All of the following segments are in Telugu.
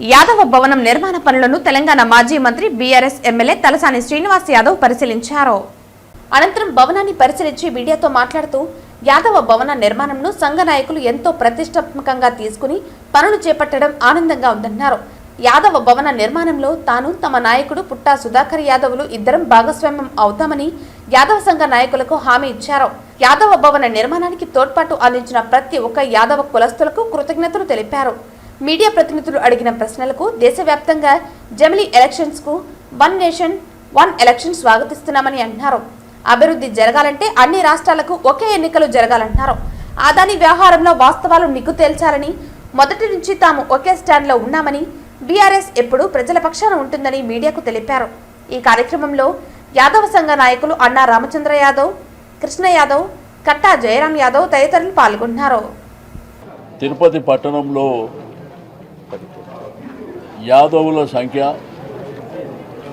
యాదవ భవనం నిర్మాణ పనులను తెలంగాణ మాజీ మంత్రి బీఆర్ఎస్ ఎమ్మెల్యే తలసాని శ్రీనివాస్ యాదవ్ పరిశీలించారు. అనంతరం భవనాన్ని పరిశీలించి మీడియాతో మాట్లాడుతూ యాదవ భవన నిర్మాణంను సంఘ నాయకులు ఎంతో ప్రతిష్టాత్మకంగా తీసుకుని పనులు చేపట్టడం ఆనందంగా ఉందన్నారు. యాదవ భవన నిర్మాణంలో తాను తమ నాయకుడు పుట్టా సుధాకర్ యాదవులు ఇద్దరం భాగస్వామ్యం అవుతామని యాదవ సంఘ నాయకులకు హామీ ఇచ్చారు. యాదవ భవన నిర్మాణానికి తోడ్పాటు అందించిన ప్రతి ఒక్క యాదవ కులస్తులకు కృతజ్ఞతలు తెలిపారు. మీడియా ప్రతినిధులు అడిగిన ప్రశ్నలకు దేశవ్యాప్తంగా జమిలీ ఎలక్షన్స్కు వన్ నేషన్ వన్ ఎలక్షన్ స్వాగతిస్తున్నామని అన్నారు అభివృద్ధి జరగాలంటే అన్ని రాష్ట్రాలకు ఒకే ఎన్నికలు జరగాలంటున్నారు. అదాని వ్యవహారంలో వాస్తవాలు నిగ్గు తేల్చాలని మొదటి నుంచి తాము ఒకే స్టాండ్లో ఉన్నామని బీఆర్ఎస్ ఎప్పుడు ప్రజల పక్షాన ఉంటుందని మీడియాకు తెలిపారు. ఈ కార్యక్రమంలో యాదవ సంఘ నాయకులు అన్నా రామచంద్ర యాదవ్ కృష్ణ యాదవ్ కట్టా జయరాం యాదవ్ తదితరులు పాల్గొన్నారు. తిరుపతి పట్టణంలో యాదవుల సంఖ్య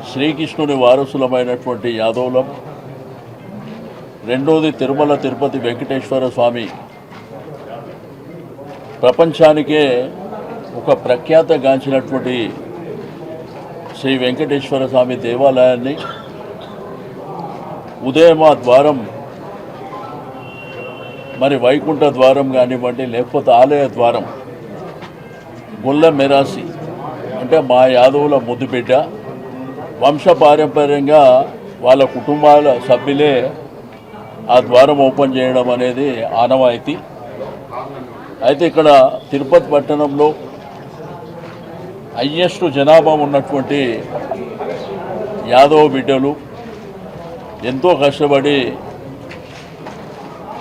శ్రీకృష్ణుని వారసులమైనటువంటి యాదవులం. రెండోది తిరుమల తిరుపతి వెంకటేశ్వర స్వామి. ప్రపంచానికే ఒక ప్రఖ్యాతగాంచినటువంటి శ్రీ వెంకటేశ్వర స్వామి దేవాలయాన్ని ఉదయమా ద్వారం మరి వైకుంఠ ద్వారం కానివ్వండి లేకపోతే ఆలయ ద్వారం గుల్ల మెరాసి అంటే మా యాదవుల ముద్దుబిడ్డ వంశపారంపర్యంగా వాళ్ళ కుటుంబాల సభ్యులే ఆ ద్వారం ఓపెన్ చేయడం అనేది ఆనవాయితీ. అయితే ఇక్కడ తిరుపతి పట్టణంలో హయ్యెస్ట్ జనాభా ఉన్నటువంటి యాదవ బిడ్డలు ఎంతో కష్టపడి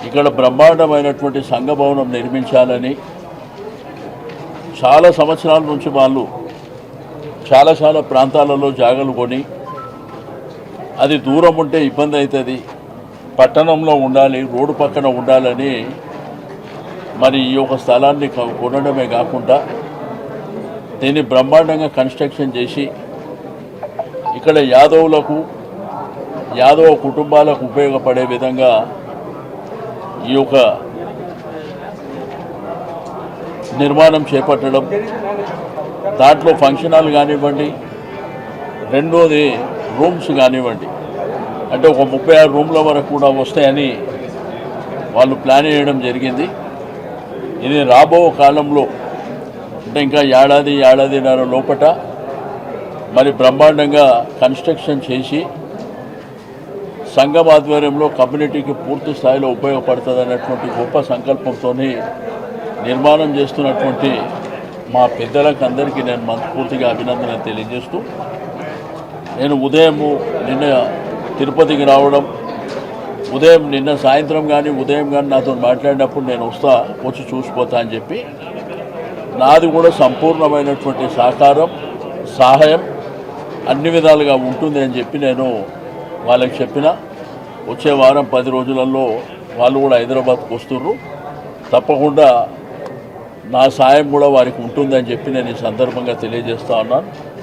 ఇక్కడ బ్రహ్మాండమైనటువంటి సంఘభవనం నిర్మించాలని చాలా సంవత్సరాల నుంచి వాళ్ళు చాలా చాలా ప్రాంతాలలో జాగలు కొని అది దూరం ఉంటే ఇబ్బంది అవుతుంది పట్టణంలో ఉండాలి రోడ్డు పక్కన ఉండాలని మరి ఈ యొక్క స్థలాన్ని కొనడమే కాకుండా దీన్ని బ్రహ్మాండంగా కన్స్ట్రక్షన్ చేసి ఇక్కడ యాదవులకు యాదవ కుటుంబాలకు ఉపయోగపడే విధంగా ఈ యొక్క నిర్మాణం చేపట్టడం దాంట్లో ఫంక్షన్ హాల్ కానివ్వండి రెండోది రూమ్స్ కానివ్వండి. అంటే ఒక ముప్పై ఆరు రూమ్ల వరకు కూడా వస్తాయని వాళ్ళు ప్లాన్ చేయడం జరిగింది. ఇది రాబో కాలంలో అంటే ఇంకా ఏడాది ఏడాదిన్నర లోపట మరి బ్రహ్మాండంగా కన్స్ట్రక్షన్ చేసి సంఘం ఆధ్వర్యంలో కమ్యూనిటీకి పూర్తి స్థాయిలో ఉపయోగపడుతుంది అన్నటువంటి గొప్ప సంకల్పంతో నిర్మాణం చేస్తున్నటువంటి మా పెద్దలకు అందరికీ నేను మనస్ఫూర్తిగా అభినందన తెలియజేస్తూ నేను ఉదయము నిన్న తిరుపతికి రావడం ఉదయం నిన్న సాయంత్రం కానీ ఉదయం కానీ నాతో మాట్లాడినప్పుడు నేను వస్తా వచ్చి చూసిపోతా అని చెప్పి నాది కూడా సంపూర్ణమైనటువంటి సహకారం సహాయం అన్ని విధాలుగా ఉంటుంది అని చెప్పి నేను వాళ్ళకి చెప్పిన. వచ్చే వారం పది రోజులలో వాళ్ళు కూడా హైదరాబాద్కు వస్తున్నారు తప్పకుండా నా సాయం కూడా వారికి ఉంటుందని చెప్పి నేను ఈ సందర్భంగా తెలియజేస్తా ఉన్నాను.